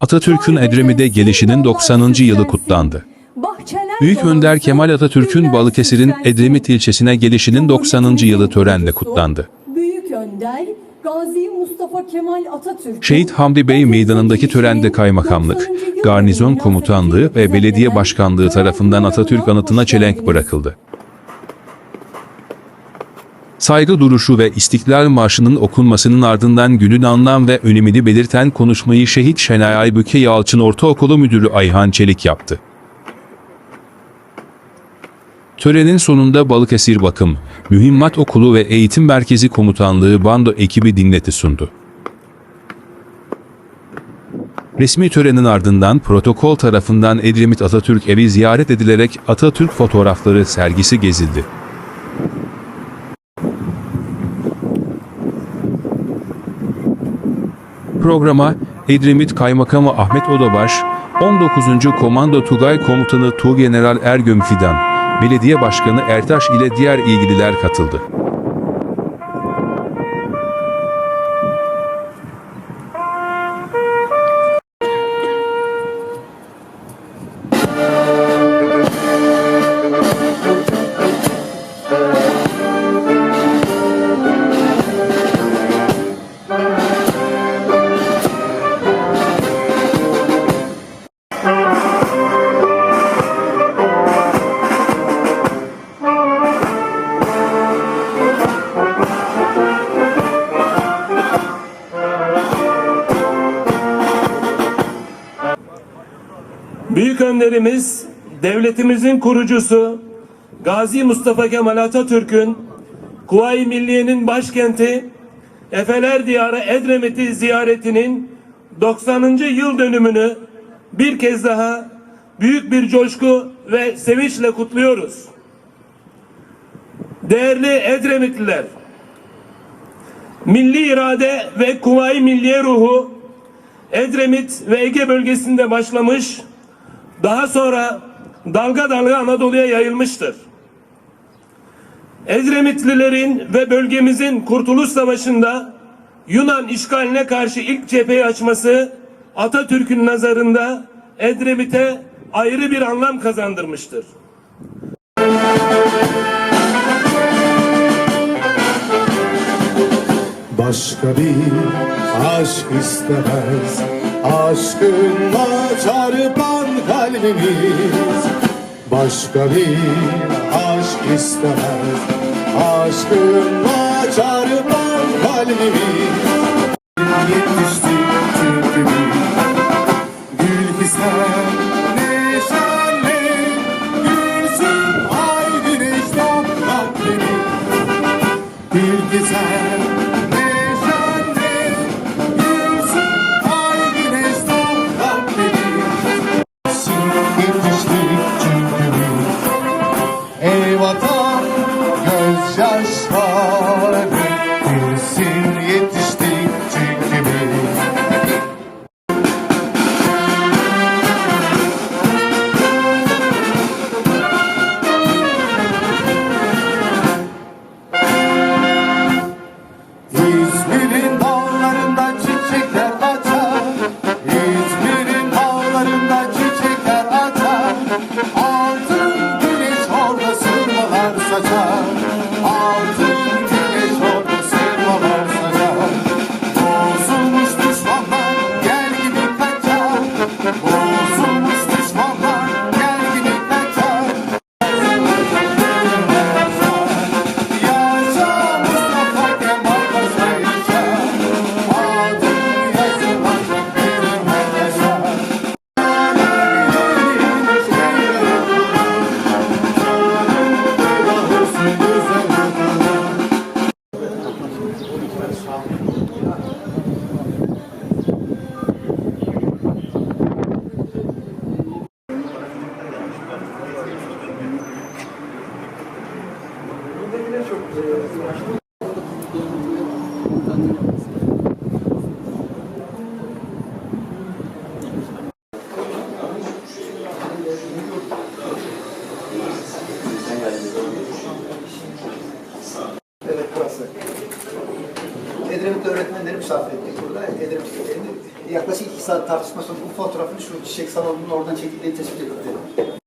Atatürk'ün Edremit'e gelişinin 90. yılı kutlandı. Büyük Önder Kemal Atatürk'ün Balıkesir'in Edremit ilçesine gelişinin 90. yılı törenle kutlandı. Büyük Önder Gazi Mustafa Kemal Atatürk Şehit Hamdi Bey Meydanı'ndaki törende kaymakamlık, garnizon komutanlığı ve belediye başkanlığı tarafından Atatürk anıtına çelenk bırakıldı. Saygı duruşu ve İstiklal Marşı'nın okunmasının ardından günün anlam ve önemini belirten konuşmayı Şehit Şenay Aybüke Yalçın Ortaokulu Müdürü Ayhan Çelik yaptı. Törenin sonunda Balıkesir Bakım, Mühimmat Okulu ve Eğitim Merkezi Komutanlığı bando ekibi dinleti sundu. Resmi törenin ardından protokol tarafından Edremit Atatürk evi ziyaret edilerek Atatürk fotoğrafları sergisi gezildi. Programa Edremit Kaymakamı Ahmet Odabaş, 19. Komando Tugay Komutanı Tuğgeneral Ergün Fidan, Belediye Başkanı Ertaş ile diğer ilgililer katıldı. Büyük önderimiz, devletimizin kurucusu Gazi Mustafa Kemal Atatürk'ün Kuvayi Milliye'nin başkenti Efeler Diyarı Edremit'i ziyaretinin 90. yıl dönümünü bir kez daha büyük bir coşku ve sevinçle kutluyoruz. Değerli Edremitliler, milli irade ve Kuvayi Milliye ruhu Edremit ve Ege bölgesinde başlamış, daha sonra dalga dalga Anadolu'ya yayılmıştır. Edremitlilerin ve bölgemizin Kurtuluş Savaşı'nda Yunan işgaline karşı ilk cepheyi açması Atatürk'ün nazarında Edremit'e ayrı bir anlam kazandırmıştır. Başka bir aşk istemez Aşkınla çarpan kalbimiz. Başka bir aşk istemez. Aşkınla çarpan kalbimiz up. Sırmalar sarf ettik burada. Edremit yaklaşık iki saat tartışma sonucu bu fotoğrafın şu çiçek salonunun oradan çekildiği tespit edildi.